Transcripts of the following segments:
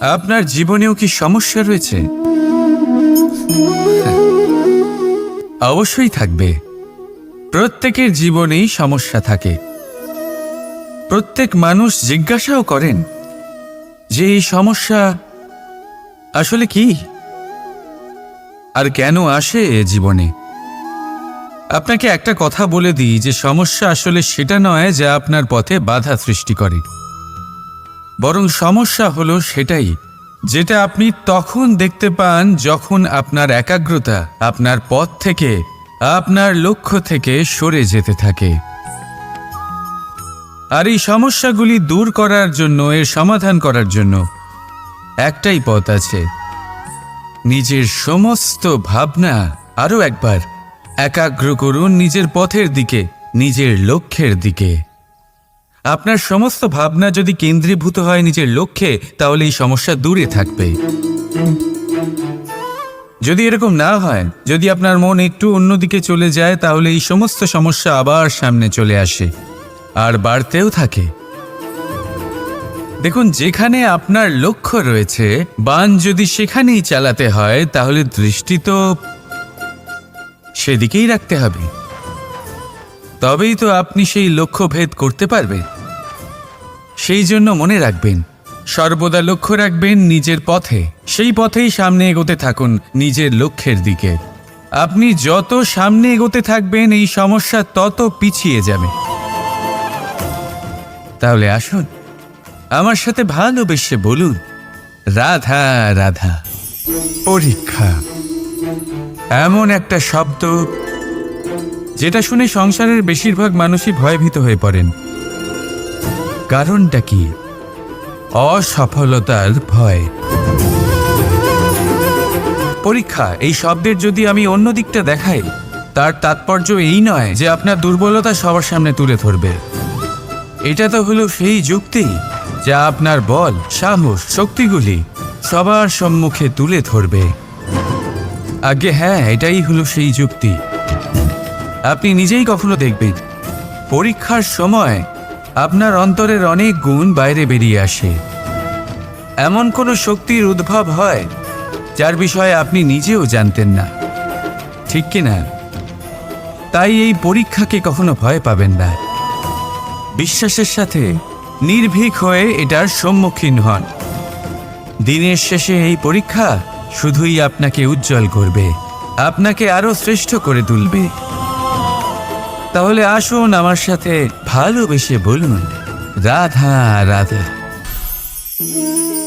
আপনার জীবনেও কি সমস্যা রয়েছে? অবশ্যই থাকবে। প্রত্যেকের জীবনেই সমস্যা থাকে। প্রত্যেক মানুষ জিজ্ঞাসাও করেন যে এই সমস্যা আসলে কি? আর কেন আসে এ জীবনে? আপনাকে একটা কথা বলে দিই যে সমস্যা আসলে সেটা নয় যা আপনার পথে বাধা সৃষ্টি করে। বরং সমস্যা হলো সেটাই, যেটা আপনি তখন দেখতে পান যখন আপনার একাগ্রতা আপনার পথ থেকে, আপনার লক্ষ্য থেকে সরে যেতে থাকে। আর এই সমস্যাগুলি দূর করার জন্য, এর সমাধান করার জন্য একটাই পথ আছে। নিজের সমস্ত ভাবনা আরও একবার একাগ্র করুন নিজের পথের দিকে, নিজের লক্ষ্যের দিকে। আপনার সমস্ত ভাবনা যদি কেন্দ্রীভূত হয় নিজের লক্ষ্যে, তাহলে এই সমস্যা দূরে থাকবে। যদি এরকম না হয়, যদি আপনার মন একটু অন্যদিকে চলে যায়, তাহলে এই সমস্ত সমস্যা আবার সামনে চলে আসে, আর বাড়তেও থাকে। দেখুন, যেখানে আপনার লক্ষ্য রয়েছে, বান যদি সেখানেই চালাতে হয়, তাহলে দৃষ্টি তো সেদিকেই রাখতে হবে। তবেই তো আপনি সেই লক্ষ্য ভেদ করতে পারবেন। সেই জন্য মনে রাখবেন, সর্বদা লক্ষ্য রাখবেন নিজের পথে। সেই পথেই সামনে এগোতে থাকুন নিজের লক্ষ্যের দিকে। আপনি যত সামনে এগোতে থাকবেন, এই সমস্যা তত পিছিয়ে যাবে। তাহলে আসুন, আমার সাথে ভালোবেসে বলুন, রাধা রাধা। পরীক্ষা। এমন একটা শব্দ, যেটা শুনে সংসারের বেশিরভাগ মানুষই ভয়ভীত হয়ে পড়েন। কারণটা কি? অসফলতার ভয়। পরীক্ষা, এই শব্দের যদি আমি অন্য দিকটা দেখাই, তার তাৎপর্য এই নয় যে আপনার দুর্বলতা সবার সামনে তুলে ধরবে। এটা তো হলো সেই যুক্তি যা আপনার বল, সাহস, শক্তিগুলি সবার সম্মুখে তুলে ধরবে। আগে হ্যাঁ এটাই হলো সেই যুক্তি। আপনি নিজেই কখনো দেখবেন, পরীক্ষার সময় আপনার অন্তরের অনেক গুণ বাইরে বেরিয়ে আসে। এমন কোনো শক্তির উদ্ভব হয়, যার বিষয়ে আপনি নিজেও জানতেন না। ঠিক কি না তাই এই পরীক্ষাকে কখনো ভয় পাবেন না। বিশ্বাসের সাথে নির্ভীক হয়ে এটার সম্মুখীন হন। দিনের শেষে এই পরীক্ষা শুধুই আপনাকে উজ্জ্বল করবে, আপনাকে আরও শ্রেষ্ঠ করে তুলবে। তাহলে আসুন আমার সাথে ভালোবেসে বলুন, রাধা রাধা।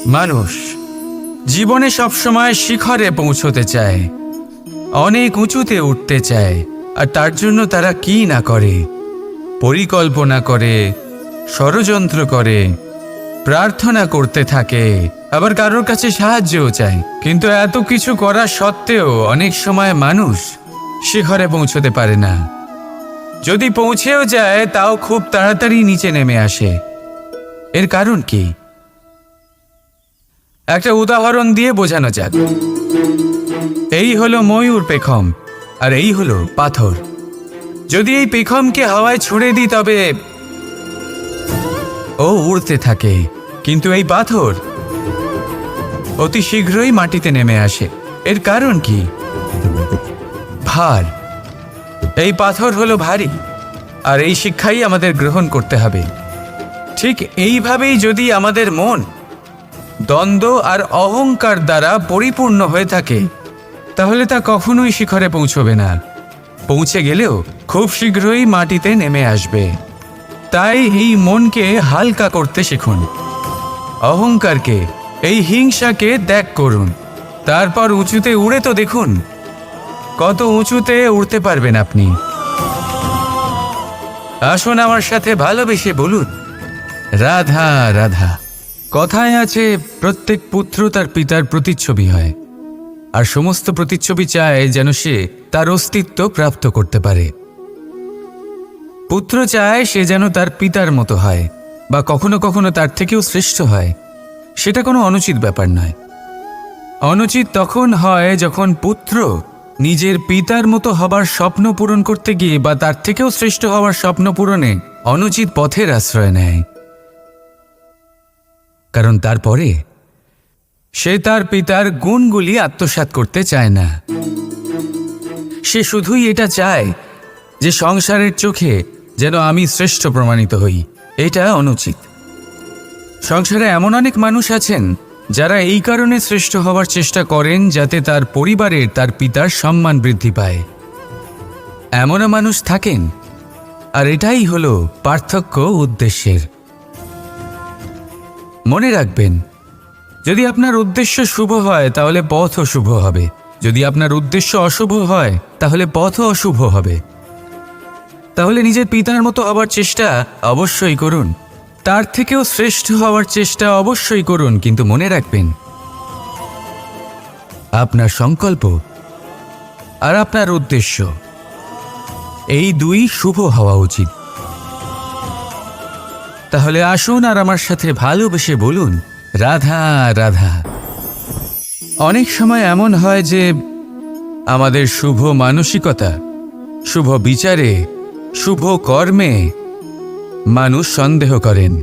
মানুষ, জীবনে সবসময় শিখরে পৌঁছতে চায়, অনেক উঁচুতে উঠতে চায়, আর তার জন্য তারা কি না করে? পরিকল্পনা করে, ষড়যন্ত্র করে, প্রার্থনা করতে থাকে, আবার কারোর কাছে সাহায্যও চায়। কিন্তু এত কিছু করা সত্ত্বেও অনেক সময় মানুষ শিখরে পৌঁছতে পারে না। যদি পৌঁছেও যায়, তাও খুব তাড়াতাড়ি নিচে নেমে আসে। এর কারণ কি? একটা উদাহরণ দিয়ে বোঝানো যাক। এই হলো ময়ূর পেখম, আর এই হলো পাথর। যদি এই পেখমকে হাওয়ায় ছুড়ে দিই, তবে ও উড়তে থাকে, কিন্তু এই পাথর অতি শীঘ্রই মাটিতে নেমে আসে। এর কারণ কি? ভার। এই পাথর হলো ভারী, আর এই শিক্ষাই আমাদের গ্রহণ করতে হবে। ঠিক এইভাবেই যদি আমাদের মন দ্বন্দ্ব আর অহংকার দ্বারা পরিপূর্ণ হয়ে থাকে, তাহলে তা কখনোই শিখরে পৌঁছবে না। পৌঁছে গেলেও খুব শীঘ্রই মাটিতে নেমে আসবে। তাই এই মনকে হালকা করতে শিখুন। অহংকারকে, এই হিংসাকে ত্যাগ করুন। তারপর উঁচুতে উড়ে তো দেখুন কত উঁচুতে উড়তে পারবেন আপনি? আসুন আমার সাথে ভালোবেসে বলুন, রাধা রাধা, কথায় আছে প্রত্যেক পুত্র তার পিতার প্রতিচ্ছবি হয়, আর সমস্ত প্রতিচ্ছবি চায় যেন সে তার অস্তিত্ব প্রাপ্ত করতে পারে। পুত্র চায় সে যেন তার পিতার মতো হয়, বা কখনো কখনো তার থেকেও শ্রেষ্ঠ হয়, সেটা কোনো অনুচিত ব্যাপার নয়। অনুচিত তখন হয় যখন পুত্র নিজের পিতার মতো হবার স্বপ্ন পূরণ করতে গিয়ে বা তার থেকেও শ্রেষ্ঠ হওয়ার স্বপ্ন পূরণে অনুচিত পথের আশ্রয় নেয়। কারণ তারপরে সে তার পিতার গুণগুলি আত্মসাৎ করতে চায় না। সে শুধুই এটা চায় যে সংসারের চোখে যেন আমি শ্রেষ্ঠ প্রমাণিত হই, এটা অনুচিত। সংসারে এমন অনেক মানুষ আছেন যারা এই কারণে শ্রেষ্ঠ হওয়ার চেষ্টা করেন যাতে তার পরিবারের তার পিতার সম্মান বৃদ্ধি পায়। এমনও মানুষ থাকেন। আর এটাই হলো পার্থক্য উদ্দেশ্যের। মনে রাখবেন, যদি আপনার উদ্দেশ্য শুভ হয়, তাহলে পথও শুভ হবে। যদি আপনার উদ্দেশ্য অশুভ হয়, তাহলে পথও অশুভ হবে। তাহলে নিজের পিতার মতো হবার চেষ্টা অবশ্যই করুন। তার থেকেও শ্রেষ্ঠ হওয়ার চেষ্টা অবশ্যই করুন, কিন্তু মনে রাখবেন, আপনার সংকল্প আর আপনার উদ্দেশ্য, এই দুই শুভ হওয়া উচিত। তাহলে আসুন আর আমার সাথে ভালোবেসে বলুন, রাধা রাধা। অনেক সময় এমন হয় যে আমাদের শুভ মানসিকতা, শুভ বিচারে, শুভ কর্মে মানুষ সন্দেহ করেন,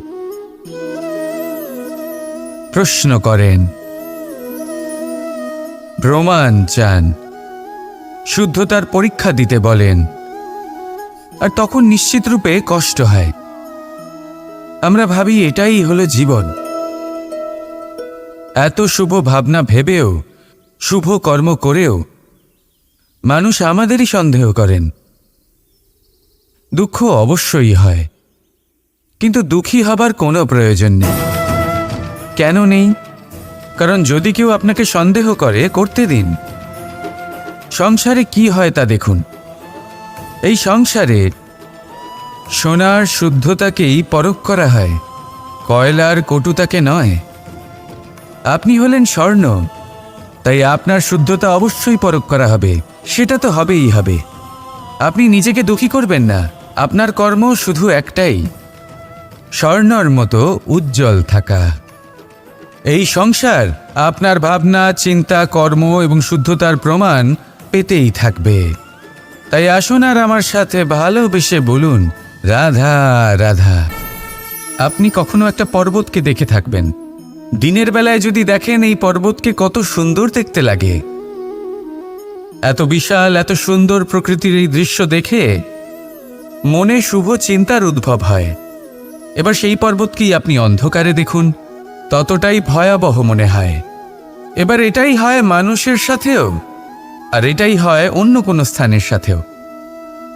প্রশ্ন করেন, প্রমাণ চান, শুদ্ধতার পরীক্ষা দিতে বলেন, আর তখন নিশ্চিত রূপে কষ্ট হয়। আমরা ভাবি এটাই হলো জীবন। এত শুভ ভাবনা ভেবেও, শুভ কর্ম করেও মানুষ আমাদেরই সন্দেহ করেন। দুঃখ অবশ্যই হয়। কিন্তু দুঃখী হবার কোনো প্রয়োজন নেই। কেন নেই? কারণ যদি কেউ আপনাকে সন্দেহ করে, করতে দিন। সংসারে কি হয় তা দেখুন। এই সংসারে সোনার শুদ্ধতাকেই পরখ করা হয় কয়লার কটুতাকে নয়। আপনি হলেন স্বর্ণ, তাই আপনার শুদ্ধতা অবশ্যই পরখ করা হবে, সেটা তো হবেই হবে। আপনি নিজেকে দুঃখী করবেন না, আপনার কর্ম শুধু একটাই। স্বর্ণর মতো উজ্জ্বল থাকা। এই সংসার আপনার ভাবনা, চিন্তা, কর্ম এবং শুদ্ধতার প্রমাণ পেতেই থাকবে। তাই আসুন আর আমার সাথে ভালোবেসে বলুন, রাধা রাধা, আপনি কখনো একটা পর্বতকে দেখে থাকবেন। দিনের বেলায় যদি দেখেন এই পর্বতকে কত সুন্দর দেখতে লাগে। এত বিশাল, এত সুন্দর প্রকৃতির এই দৃশ্য দেখে মনে শুভ চিন্তার উদ্ভব হয়। এবার সেই পর্বতকেই আপনি অন্ধকারে দেখুন? ততটাই ভয়াবহ মনে হয়। এবার এটাই হয় মানুষের সাথেও, আর এটাই হয় অন্য কোনো স্থানের সাথেও।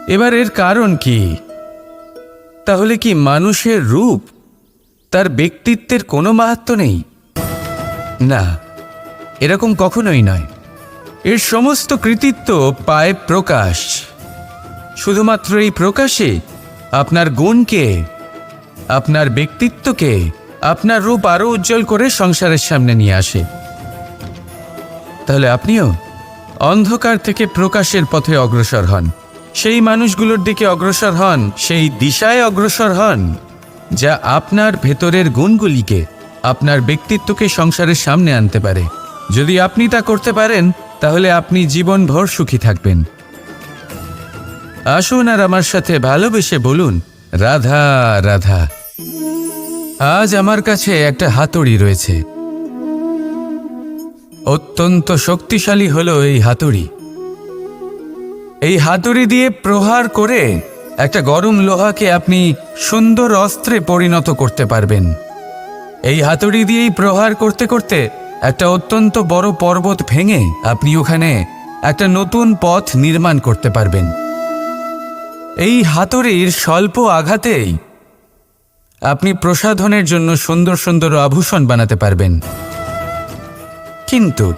এবার এর কারণ কি? তাহলে কি মানুষের রূপ তার ব্যক্তিত্বের কোনো মাহাত্ম নেই? না, এরকম কখনোই নয়। এর সমস্ত কৃতিত্ব পায় প্রকাশ। শুধুমাত্র এই প্রকাশে আপনার গুণকে আপনার ব্যক্তিত্বকে আপনার রূপ আরও উজ্জ্বল করে সংসারের সামনে নিয়ে আসে। তাহলে আপনিও অন্ধকার থেকে প্রকাশের পথে অগ্রসর হন। সেই মানুষগুলোর দিকে অগ্রসর হন, সেই দিশায় অগ্রসর হন, যা আপনার ভেতরের গুণগুলিকে, আপনার ব্যক্তিত্বকে সংসারের সামনে আনতে পারে। যদি আপনি তা করতে পারেন, তাহলে আপনি জীবনভর সুখী থাকবেন। আসুন আর আমার সাথে ভালোবেসে বলুন, রাধা রাধা। আজ আমার কাছে একটা হাতুড়ি রয়েছে। অত্যন্ত শক্তিশালী হলো এই হাতুড়ি। এই হাতুড়ি দিয়ে প্রহার করে একটা গরম লোহাকে আপনি সুন্দর অস্ত্রে পরিণত করতে পারবেন। এই হাতুড়ি দিয়েই প্রহার করতে করতে একটা অত্যন্ত বড় পর্বত ভেঙে আপনি ওখানে একটা নতুন পথ নির্মাণ করতে পারবেন। এই হাতুড়ির স্বল্প আঘাতেই আপনি প্রসাধনের জন্য সুন্দর সুন্দর আভূষণ বানাতে পারবেন। কিন্তু,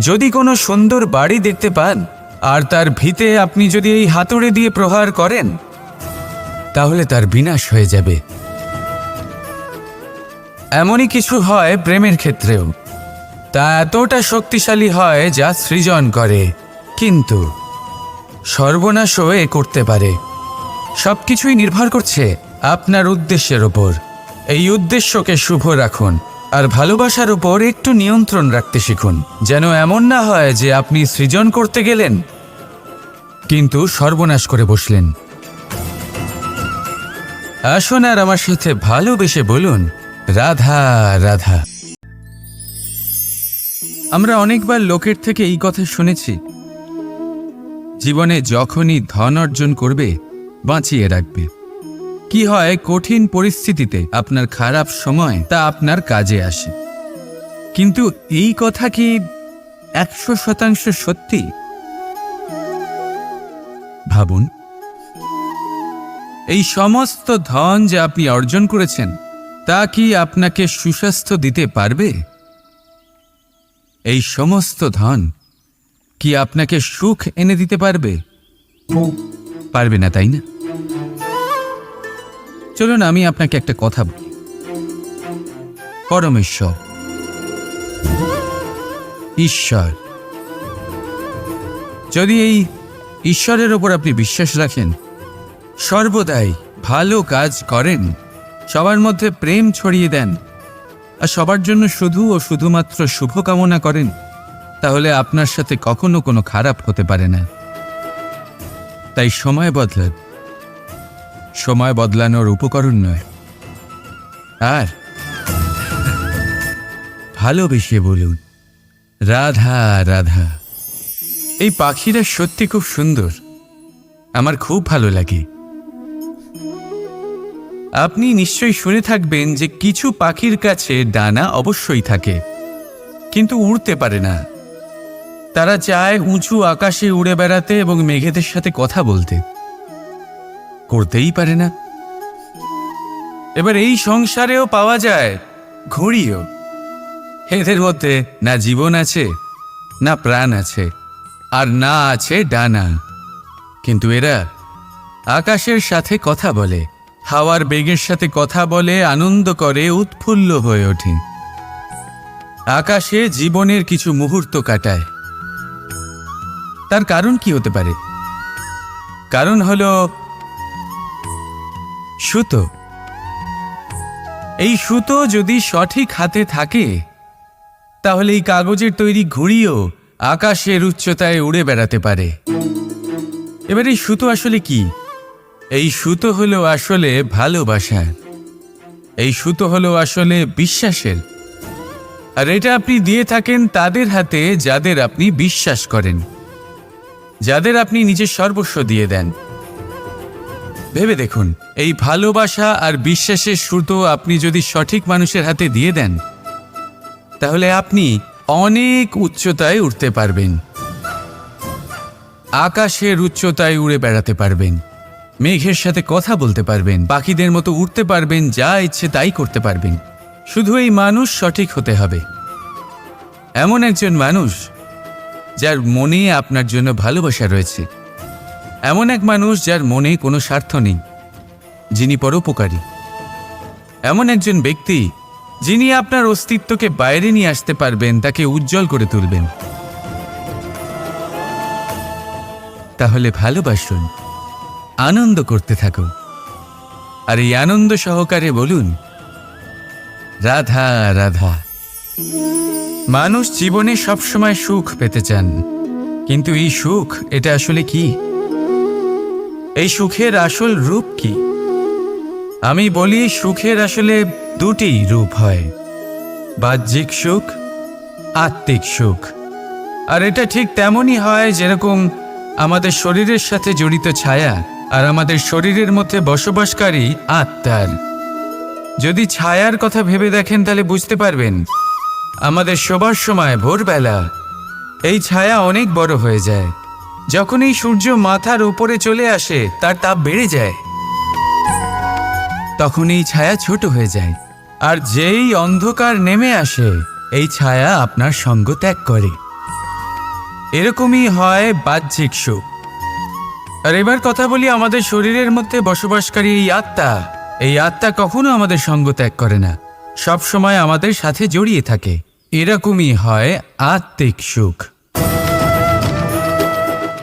যদি কোনো সুন্দর বাড়ি দেখতে পান, আর তার ভিতে আপনি যদি এই হাতুড়ি দিয়ে প্রহার করেন, তাহলে তার বিনাশ হয়ে যাবে। এমনই কিছু হয় প্রেমের ক্ষেত্রেও। তা এতটা শক্তিশালী হয় যা সৃজন করে। কিন্তু, সর্বনাশও এ করতে পারে। সব কিছুই নির্ভর করছে আপনার উদ্দেশ্যের ওপর এই উদ্দেশ্যকে শুভ রাখুন আর ভালোবাসার উপর একটু নিয়ন্ত্রণ রাখতে শিখুন, যেন এমন না হয় যে আপনি সৃজন করতে গেলেন, কিন্তু সর্বনাশ করে বসলেন। আসুন আর আমার সাথে ভালোবেসে বলুন, রাধা রাধা। আমরা অনেকবার লোকের থেকে এই কথা শুনেছি। জীবনে যখনই ধন অর্জন করবে, বাঁচিয়ে রাখবে। কি হয় কঠিন পরিস্থিতিতে আপনার খারাপ সময় তা আপনার কাজে আসে। কিন্তু এই কথা কি একশো শতাংশ সত্যি? ভাবুন। এই সমস্ত ধন যে আপনি অর্জন করেছেন, তা কি আপনাকে সুস্বাস্থ্য দিতে পারবে? এই সমস্ত ধন কি আপনাকে সুখ এনে দিতে পারবে? পারবে না, তাই না? চলুন আমি আপনাকে একটা কথা বলি। পরমেশ্বর, ঈশ্বর। যদি এই ঈশ্বরের ওপর আপনি বিশ্বাস রাখেন, সর্বদাই ভালো কাজ করেন, সবার মধ্যে প্রেম ছড়িয়ে দেন, আর সবার জন্য শুধু ও শুধুমাত্র শুভকামনা করেন, তাহলে আপনার সাথে কখনো কোনো খারাপ হতে পারে না। তাই সময় বদলান। সময় বদলানোর উপকরণ নয়। আর ভালোবেসে বলুন, রাধা রাধা। এই পাখিরা সত্যি খুব সুন্দর। আমার খুব ভালো লাগে। আপনি নিশ্চয়ই শুনে থাকবেন যে কিছু পাখির কাছে ডানা অবশ্যই থাকে, কিন্তু উড়তে পারে না। তারা চায় উঁচু আকাশে উড়ে বেড়াতে এবং মেঘেদের সাথে কথা বলতে। করতেই পারে না। এবার এই সংসারেও পাওয়া যায় ঘড়িও। এদের মধ্যে না জীবন আছে, না প্রাণ আছে, আর না আছে ডানা। কিন্তু এরা আকাশের সাথে কথা বলে, হাওয়ার বেগের সাথে কথা বলে, আনন্দ করে, উৎফুল্ল হয়ে ওঠে। আকাশে জীবনের কিছু মুহূর্ত কাটায়। তার কারণ কি হতে পারে? কারণ হলো সুতো। এই সুতো যদি সঠিক হাতে থাকে, তাহলে এই কাগজের তৈরি ঘুড়িও আকাশের উচ্চতায় উড়ে বেড়াতে পারে। এবার এই সুতো আসলে কি? এই সুতো হলো আসলে ভালোবাসা। এই সুতো হলো আসলে বিশ্বাসের। আর এটা আপনি দিয়ে থাকেন তাদের হাতে যাদের আপনি বিশ্বাস করেন। যাদের আপনি নিজের সর্বস্ব দিয়ে দেন। ভেবে দেখুন, এই ভালোবাসা আর বিশ্বাসের সুতো আপনি যদি সঠিক মানুষের হাতে দিয়ে দেন, তাহলে আপনি অনেক উচ্চতায় উঠতে পারবেন। আকাশের উচ্চতায় উড়ে বেড়াতে পারবেন। মেঘের সাথে কথা বলতে পারবেন। পাখিদের মতো উঠতে পারবেন, যা ইচ্ছে তাই করতে পারবেন। শুধু এই মানুষ সঠিক হতে হবে। এমন একজন মানুষ, যার মনে আপনার জন্য ভালোবাসা রয়েছে। এমন এক মানুষ যার মনে কোনো স্বার্থ নেই, যিনি পরোপকারী। এমন একজন ব্যক্তি, যিনি আপনার অস্তিত্বকে বাইরে নিয়ে আসতে পারবেন, তাকে উজ্জ্বল করে তুলবেন। তাহলে ভালোবাসুন, আনন্দ করতে থাকুন। আর এই আনন্দ সহকারে বলুন, রাধা রাধা। মানুষ জীবনে সবসময় সুখ পেতে চান, কিন্তু এই সুখ, এটা আসলে কি? এই সুখের আসল রূপ কি? আমি বলি সুখের আসলে দুটি রূপ হয়, বাহ্যিক সুখ, আত্মিক সুখ। আর এটা ঠিক তেমনই হয় যেরকম আমাদের শরীরের সাথে জড়িত ছায়া আর আমাদের শরীরের মধ্যে বসবাসকারী আত্মার। যদি ছায়ার কথা ভেবে দেখেন তাহলে বুঝতে পারবেন, আমাদের শোবার সময় ভোরবেলা এই ছায়া অনেক বড় হয়ে যায়। যখন এই সূর্য মাথার উপরে চলে আসে, তার তাপ বেড়ে যায়। তখন এই ছায়া ছোট হয়ে যায়। আর যেই অন্ধকার নেমে আসে, এই ছায়া আপনার সঙ্গ ত্যাগ করে। এরকমই হয় বাহ্যিক সুখ। আর এবার কথা বলি আমাদের শরীরের মধ্যে বসবাসকারী এই আত্মা। এই আত্মা কখনো আমাদের সঙ্গ ত্যাগ করে না। সব সময় আমাদের সাথে জড়িয়ে থাকে। এরকমই হয় আত্মিক সুখ।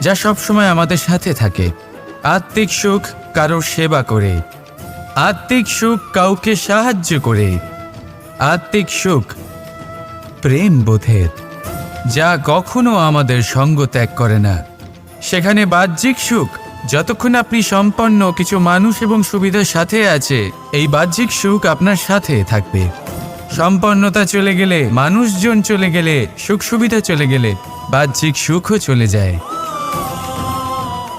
যা সব সময় আমাদের সাথে থাকে। আত্মিক সুখ কারোর সেবা করে। আত্মিক সুখ কাউকে সাহায্য করে। আত্মিক সুখ প্রেম বোধের যা কখনো আমাদের সঙ্গ ত্যাগ করে না। সেখানে বাহ্যিক সুখ, যতক্ষণ আপনি সম্পন্ন কিছু মানুষ এবং সুবিধার সাথে আছে, এই বাহ্যিক সুখ আপনার সাথে থাকবে। সম্পন্নতা চলে গেলে, মানুষজন চলে গেলে সুখ সুবিধা চলে গেলে, বাহ্যিক সুখও চলে যায়।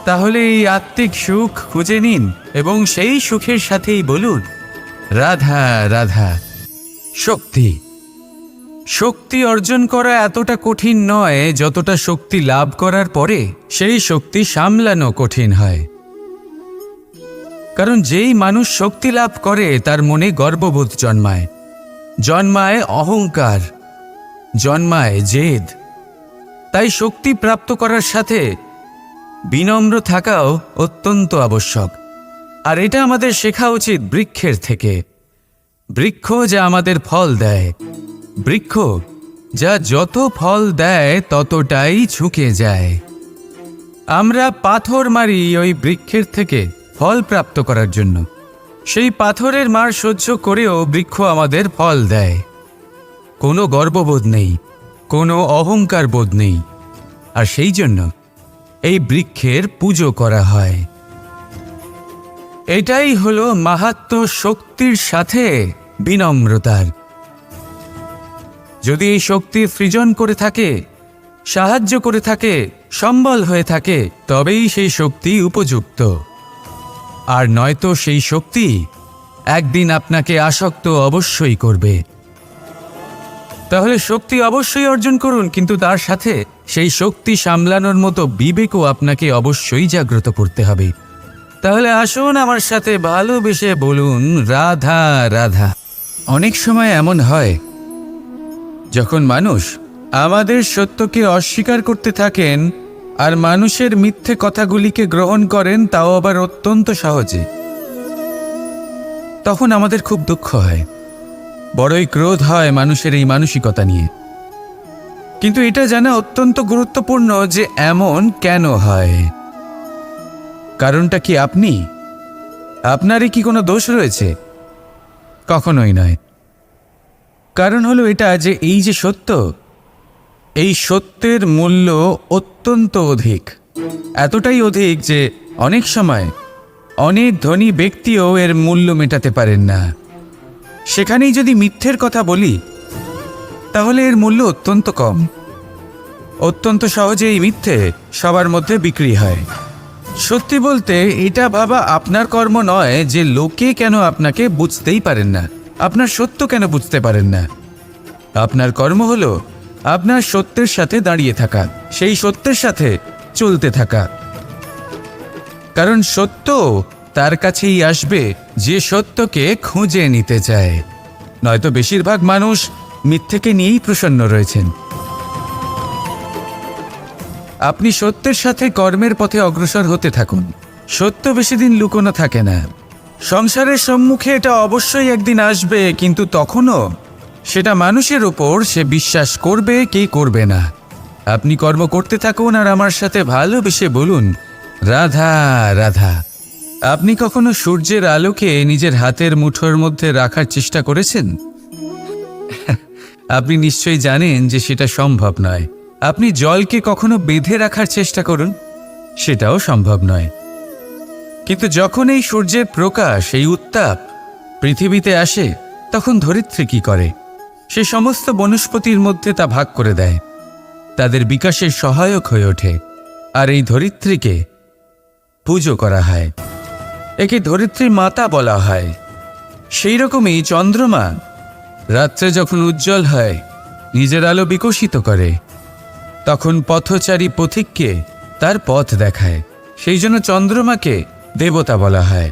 তাহলে এই আত্মিক সুখ খুঁজে নিন এবং সেই সুখের সাথেই বলুন, রাধা রাধা, শক্তি। শক্তি অর্জন করা এতটা কঠিন নয় যতটা শক্তি লাভ করার পরে সেই শক্তি সামলানো কঠিন হয়। কারণ যেই মানুষ শক্তি লাভ করে, তার মনে গর্ববোধ জন্মায়। জন্মায় অহংকার, জন্মায় জেদ। তাই শক্তি প্রাপ্ত করার সাথে বিনম্র থাকাও অত্যন্ত আবশ্যক। আর এটা আমাদের শেখা উচিত বৃক্ষের থেকে। বৃক্ষ যা আমাদের ফল দেয়। বৃক্ষ যা যত ফল দেয় ততটাই ঝুঁকে যায়। আমরা পাথর মারি ওই বৃক্ষের থেকে ফল প্রাপ্ত করার জন্য। সেই পাথরের মার সহ্য করেও বৃক্ষ আমাদের ফল দেয়। কোনো গর্ববোধ নেই, কোনো অহংকার বোধ নেই। আর সেই জন্য এই বৃক্ষের পুজো করা হয়। এটাই হলো মাহাত্ম শক্তির সাথে বিনম্রতার। যদি এই শক্তি সৃজন করে থাকে, সাহায্য করে থাকে, সম্বল হয়ে থাকে, তবেই সেই শক্তি উপযুক্ত। আর নয়তো সেই শক্তি একদিন আপনাকে আসক্ত অবশ্যই করবে। তাহলে শক্তি অবশ্যই অর্জন করুন, কিন্তু তার সাথে সেই শক্তি সামলানোর মতো বিবেকও আপনাকে অবশ্যই জাগ্রত করতে হবে। তাহলে আসুন আমার সাথে ভালোবেসে বলুন, রাধা রাধা। অনেক সময় এমন হয়, যখন মানুষ আমাদের সত্যকে অস্বীকার করতে থাকেন আর মানুষের মিথ্যে কথাগুলিকে গ্রহণ করেন, তাও আবার অত্যন্ত সহজে। তখন আমাদের খুব দুঃখ হয়। বড়ই ক্রোধ হয় মানুষের এই মানসিকতা নিয়ে। কিন্তু এটা জানা অত্যন্ত গুরুত্বপূর্ণ যে এমন কেন হয়। কারণটা কি আপনি? আপনারই কি কোনো দোষ রয়েছে? কখনোই নয়। কারণ হলো এটা যে এই যে সত্য, এই সত্যের মূল্য অত্যন্ত অধিক। এতটাই অধিক যে অনেক সময় অনেক ধনী ব্যক্তিও এর মূল্য মেটাতে পারেন না। সেখানেই যদি মিথ্যের কথা বলি, তাহলে এর মূল্য অত্যন্ত কম। অত্যন্ত সহজে এই মিথ্যে সবার মধ্যে বিক্রি হয়। সত্যি বলতে, এটা ভাবা আপনার কর্ম নয় যে লোকে কেন আপনাকে বুঝতেই পারেন না। আপনার সত্য কেন বুঝতে পারেন না? আপনার কর্ম হলো আপনার সত্যের সাথে দাঁড়িয়ে থাকা, সেই সত্যের সাথে চলতে থাকা। কারণ সত্য তার কাছেই আসবে যে সত্যকে খুঁজে নিতে চায়। নয়তো বেশিরভাগ মানুষ মিথ্যেকে নিয়েই প্রসন্ন রয়েছেন। আপনি সত্যের সাথে কর্মের পথে অগ্রসর হতে থাকুন। সত্য বেশি দিন লুকোনো থাকে না। সংসারের সম্মুখে এটা অবশ্যই একদিন আসবে, কিন্তু তখনও সেটা মানুষের ওপর সে বিশ্বাস করবে কে করবে না। আপনি কর্ম করতে থাকুন আর আমার সাথে ভালোবেসে বলুন, রাধা রাধা। আপনি কখনো সূর্যের আলোকে নিজের হাতের মুঠোর মধ্যে রাখার চেষ্টা করেছেন? আপনি নিশ্চয়ই জানেন যে সেটা সম্ভব নয়। আপনি জলকে কখনো বেঁধে রাখার চেষ্টা করুন? সেটাও সম্ভব নয়। কিন্তু যখন এই সূর্যের প্রকাশ এই উত্তাপ পৃথিবীতে আসে তখন ধরিত্রী কি করে? সে সমস্ত বনস্পতির মধ্যে তা ভাগ করে দেয়। তাদের বিকাশের সহায়ক হয়ে ওঠে। আর এই ধরিত্রীকে পুজো করা হয়। একে ধরিত্রী মাতা বলা হয়। সেই রকমই চন্দ্রমা রাত্রে যখন উজ্জ্বল হয়, নিজের আলো বিকশিত করে। তখন পথচারী পথিককে তার পথ দেখায়। সেই জন্য চন্দ্রমাকে দেবতা বলা হয়।